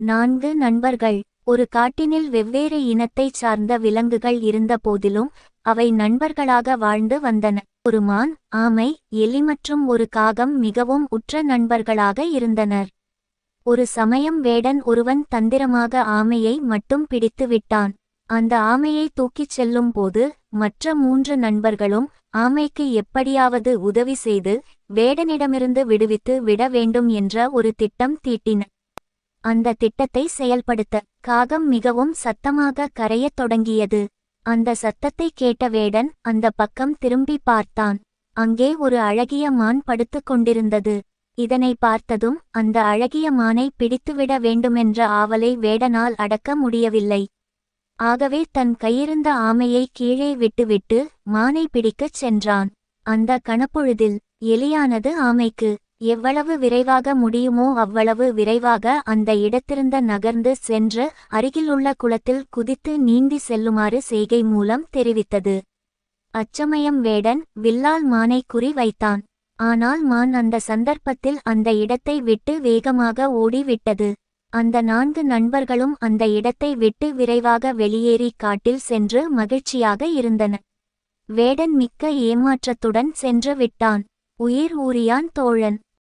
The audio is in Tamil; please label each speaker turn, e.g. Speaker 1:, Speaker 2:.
Speaker 1: நான்கு நண்பர்கள். ஒரு காட்டினில் வெவ்வேறு இனத்தைச் சார்ந்த விலங்குகள் இருந்த போதிலும் அவை நண்பர்களாக வாழ்ந்து வந்தன. ஒரு மான் ஆமை எலி மற்றும் ஒரு காகம் மிகவும் உற்ற நண்பர்களாக இருந்தனர். ஒரு சமயம் வேடன் ஒருவன் தந்திரமாக ஆமையை மட்டும் பிடித்து விட்டான். அந்த ஆமையை தூக்கிச் செல்லும் போது மற்ற மூன்று நண்பர்களும் ஆமைக்கு எப்படியாவது உதவி செய்து வேடனிடமிருந்து விடுவித்து விட வேண்டும் என்ற ஒரு திட்டம் தீட்டின. அந்த திட்டத்தை செயல்படுத்த காகம் மிகவும் சத்தமாக கரையத் தொடங்கியது. அந்த சத்தத்தை கேட்ட வேடன் அந்த பக்கம் திரும்பி பார்த்தான். அங்கே ஒரு அழகிய மான் படுத்துக் கொண்டிருந்தது. இதனை பார்த்ததும் அந்த அழகிய மானை பிடித்துவிட வேண்டுமென்ற ஆவலை வேடனால் அடக்க முடியவில்லை. ஆகவே தன் கையிருந்த ஆமையை கீழே விட்டுவிட்டு மானை பிடிக்கச் சென்றான். அந்த கணப்பொழுதில் எலியானது ஆமைக்கு எவ்வளவு விரைவாக முடியுமோ அவ்வளவு விரைவாக அந்த இடத்திருந்த நகர்ந்து சென்று அருகிலுள்ள குளத்தில் குதித்து நீந்தி செல்லுமாறு செய்கை மூலம் தெரிவித்தது. அச்சமயம் வேடன் வில்லால் மானை குறி வைத்தான். ஆனால் மான் அந்த சந்தர்ப்பத்தில் அந்த இடத்தை விட்டு வேகமாக ஓடிவிட்டது. அந்த நான்கு நண்பர்களும் அந்த இடத்தை விட்டு விரைவாக வெளியேறி காட்டில் சென்று மகிழ்ச்சியாக இருந்தன. வேடன் மிக்க ஏமாற்றத்துடன் சென்று விட்டான். உயிர் ஊறியான் தோழன்.